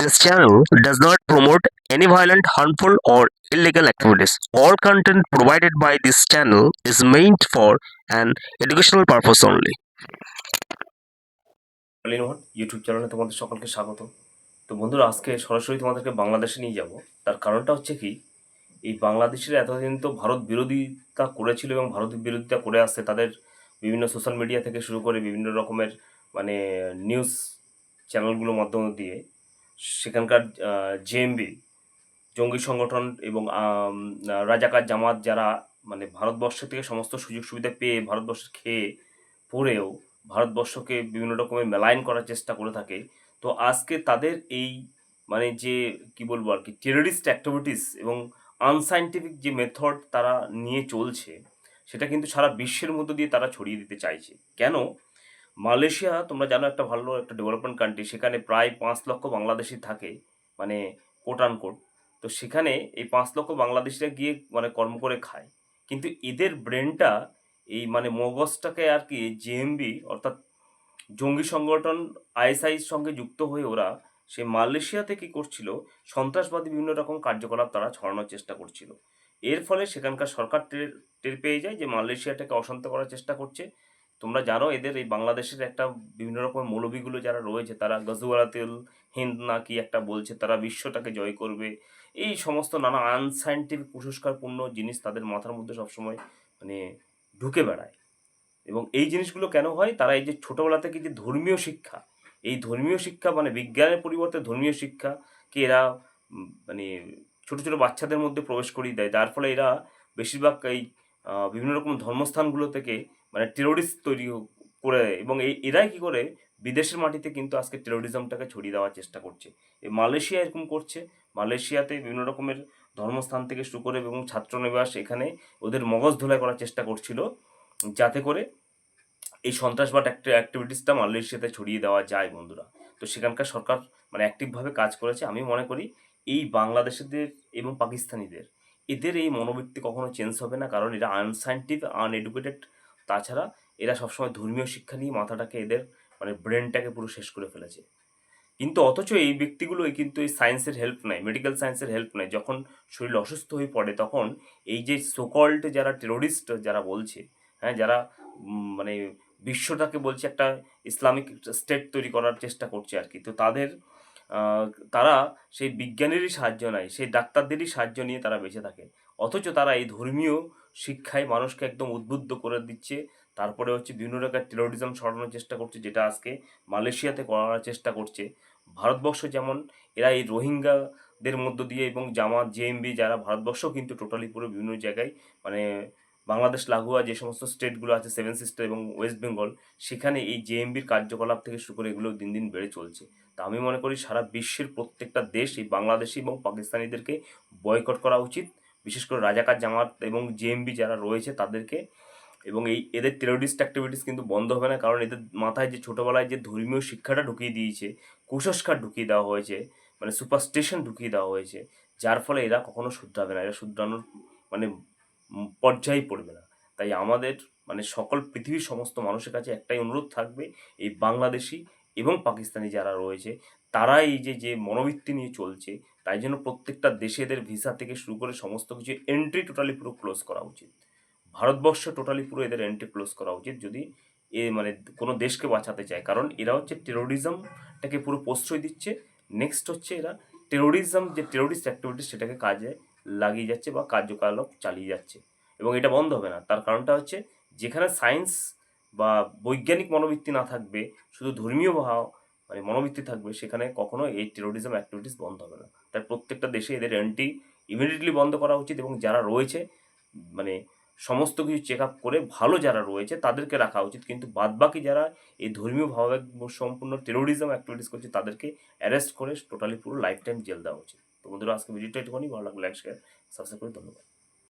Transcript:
This channel does not promote any violent, harmful, or illegal activities. All content provided by this channel is meant for an educational purpose only. YouTube চ্যানেলে তোমাদের সকলকে স্বাগত তো বন্ধুরা আজকে সরাসরি তোমাদেরকে বাংলাদেশে নিয়ে যাব তার কারণটা হচ্ছে কি এই বাংলাদেশের এতদিন তো ভারত বিরোধিতা করেছিল এবং ভারত বিরোধিতা করে আসছে তাদের বিভিন্ন সোশ্যাল মিডিয়া থেকে শুরু করে বিভিন্ন রকমের মানে নিউজ চ্যানেলগুলোর মাধ্যম দিয়ে সেখানকার জেএমবি জঙ্গি সংগঠন এবং রাজাকার জামাত যারা মানে ভারতবর্ষ থেকে সমস্ত সুযোগ সুবিধা পেয়ে ভারতবর্ষ খেয়ে পড়েও ভারতবর্ষকে বিভিন্ন রকমের মেলাইন করার চেষ্টা করে থাকে। তো আজকে তাদের এই মানে যে, কি বলব আর কি টেররিস্ট অ্যাক্টিভিটিস এবং আনসাইন্টিফিক যে মেথড তারা নিয়ে চলছে, সেটা কিন্তু সারা বিশ্বের মধ্য দিয়ে তারা ছড়িয়ে দিতে চাইছে। কেন? মালয়েশিয়া, তোমরা জানো, একটা ভালো একটা ডেভেলপমেন্ট কান্ট্রি সেখানে প্রায় পাঁচ লক্ষ বাংলাদেশি থাকে মানে কোট কোট তো সেখানে এই পাঁচ লক্ষ বাংলাদেশিরা গিয়ে মানে কর্ম করে খায়। কিন্তু এদের ব্রেনটা এই মানে মগজটাকে আর কি জেএমবি অর্থাৎ জঙ্গি সংগঠন আইএসআইর সঙ্গে যুক্ত হয়ে ওরা সে মালয়েশিয়াতে কী করছিল, সন্ত্রাসবাদী বিভিন্ন রকম কার্যকলাপ তারা ছড়ানোর চেষ্টা করছিল। এর ফলে সেখানকার সরকার টের টের পেয়ে যায় যে মালয়েশিয়াটাকে অশান্ত করার চেষ্টা করছে। তোমরা জানো এদের এই বাংলাদেশের একটা বিভিন্ন রকম মৌলবীগুলো যারা রয়েছে, তারা গজওয়ালাতিল হিন্দ না কি একটা বলছে, তারা বিশ্বটাকে জয় করবে। এই সমস্ত নানা আনসাইন্টিফিক কুসংস্কারপূর্ণ জিনিস তাদের মাথার মধ্যে সবসময় মানে ঢুকে বেড়ায়। এবং এই জিনিসগুলো কেন হয়? তারা এই যে ছোটোবেলা থেকে যে ধর্মীয় শিক্ষা, এই ধর্মীয় শিক্ষা মানে বিজ্ঞানের পরিবর্তে ধর্মীয় শিক্ষাকে এরা মানে ছোটো ছোটো বাচ্চাদের মধ্যে প্রবেশ করিয়ে দেয়। যার ফলে এরা বেশিরভাগ এই বিভিন্ন রকম ধর্মস্থানগুলো থেকে মানে টেরোরিস্ট তৈরি করে এবং এই এরাই কি করে? বিদেশের মাটিতে কিন্তু আজকে টেরোরিজমটাকে ছড়িয়ে দেওয়ার চেষ্টা করছে। এই মালয়েশিয়া এরকম করছে। মালয়েশিয়াতে বিভিন্ন রকমের ধর্মস্থান থেকে শুরু করে এবং ছাত্রনিবাস এখানে ওদের মগজ ধোলাই করার চেষ্টা করছিল। যাতে করে এই সন্ত্রাসবাদ অ্যাক্টিভিটিসটা মালয়েশিয়াতে ছড়িয়ে দেওয়া যায় বন্ধুরা। তো সেখানকার সরকার মানে অ্যাক্টিভভাবে কাজ করেছে। আমি মনে করি এই বাংলাদেশিদের এবং পাকিস্তানিদের এদের এই মনোবৃত্তি কখনো চেঞ্জ হবে না, কারণ এরা আনসাইন্টিফিক আনএডুকেটেড তাছাড়া এরা সবসময় ধর্মীয় শিক্ষা নিয়ে মাথাটাকে এদের মানে ব্রেনটাকে পুরো শেষ করে ফেলেছে। কিন্তু অথচ এই ব্যক্তিগুলোই কিন্তু এই সায়েন্সের হেল্প নেয় মেডিকেল সায়েন্সের হেল্প নেয়। যখন শরীর অসুস্থ হয়ে পড়ে, তখন এই যে সোকল্ড যারা টেরোরিস্ট যারা বলছে হ্যাঁ যারা মানে বিশ্বটাকে বলছে একটা ইসলামিক স্টেট তৈরি করার চেষ্টা করছে আর কি, তো তাদের তারা সেই বিজ্ঞানেরই সাহায্য নেয়, সেই ডাক্তারদেরই সাহায্য নিয়ে তারা বেঁচে থাকে। অথচ তারা এই ধর্মীয় শিক্ষায় মানুষকে একদম উদ্বুদ্ধ করে দিচ্ছে। তারপরে হচ্ছে বিভিন্ন রকমের টেরোরিজম সরানোর চেষ্টা করছে, যেটা আজকে মালয়েশিয়াতে করার চেষ্টা করছে। ভারতবর্ষ যেমন, এরা এই রোহিঙ্গাদের মধ্য দিয়ে এবং জামাত জেএমবি যারা, ভারতবর্ষ কিন্তু টোটালি পুরো বিভিন্ন জায়গায় মানে বাংলাদেশ লাগোয়া যে সমস্ত স্টেটগুলো আছে সেভেন সিস্টার এবং ওয়েস্ট বেঙ্গল সেখানে এই জেএমবির কার্যকলাপ থেকে শুরু করে এগুলো দিন দিন বেড়ে চলছে। তা আমি মনে করি সারা বিশ্বের প্রত্যেকটা দেশ এই বাংলাদেশি এবং পাকিস্তানিদেরকে বয়কট করা উচিত। বিশেষ করে রাজাকার জামাত এবং জেএমবি যারা রয়েছে তাদেরকে। এবং এই এদের টেরোরিস্ট অ্যাক্টিভিটিস কিন্তু বন্ধ হবে না, কারণ এদের মাথায় যে ছোটোবেলায় যে ধর্মীয় শিক্ষাটা ঢুকিয়ে দিয়েছে, কুসংস্কার ঢুকিয়ে দেওয়া হয়েছে মানে সুপারস্টেশন ঢুকিয়ে দেওয়া হয়েছে, যার ফলে এরা কখনো শুধরাবে না। এরা শুধরানোর মানে পর্যায়ে পড়বে না। তাই আমাদের মানে সকল পৃথিবীর সমস্ত মানুষের কাছে একটাই অনুরোধ থাকবে, এই বাংলাদেশি এবং পাকিস্তানি যারা রয়েছে তারা এই যে যে মনোবৃত্তি নিয়ে চলছে, তাই জন্য প্রত্যেকটা দেশে এদের ভিসা থেকে শুরু করে সমস্ত কিছু এন্ট্রি টোটালি পুরো ক্লোজ করা উচিত। ভারতবর্ষ টোটালি পুরো এদের এন্ট্রি ক্লোজ করা উচিত যদি এ মানে কোনো দেশকে বাঁচাতে চায়। কারণ এরা হচ্ছে টেরোরিজমটাকে পুরো প্রশ্রয় দিচ্ছে নেক্সট হচ্ছে এরা টেরোরিজম যে টেরোরিস্ট অ্যাক্টিভিটিস সেটাকে কাজে লাগিয়ে যাচ্ছে বা কার্যকলাপ চালিয়ে যাচ্ছে। এবং এটা বন্ধ হবে না। তার কারণটা হচ্ছে যেখানে সায়েন্স বা বৈজ্ঞানিক মনোবৃত্তি না থাকবে, শুধু ধর্মীয় ভাব মানে মনোবৃত্তি থাকবে, সেখানে কখনো এই টেরোরিজম অ্যাক্টিভিটিস বন্ধ হবে না। তাই প্রত্যেকটা দেশে এদের অ্যান্টি ইমিডিয়েটলি বন্ধ করা উচিত এবং যারা রয়েছে মানে সমস্ত কিছু চেক আপ করে ভালো যারা রয়েছে, তাদেরকে রাখা উচিত। কিন্তু বাদবাকি যারা এই ধর্মীয় ভাবে সম্পূর্ণ টেরোরিজম অ্যাক্টিভিটিস করছে, তাদেরকে অ্যারেস্ট করে টোটালি পুরো লাইফ টাইম জেল দেওয়া উচিত। তো বন্ধুরা আজকে ভিডিওটা একটুখানি ভালো লাগলে লাইক শেয়ার সাবস্ক্রাইব করে ধন্যবাদ।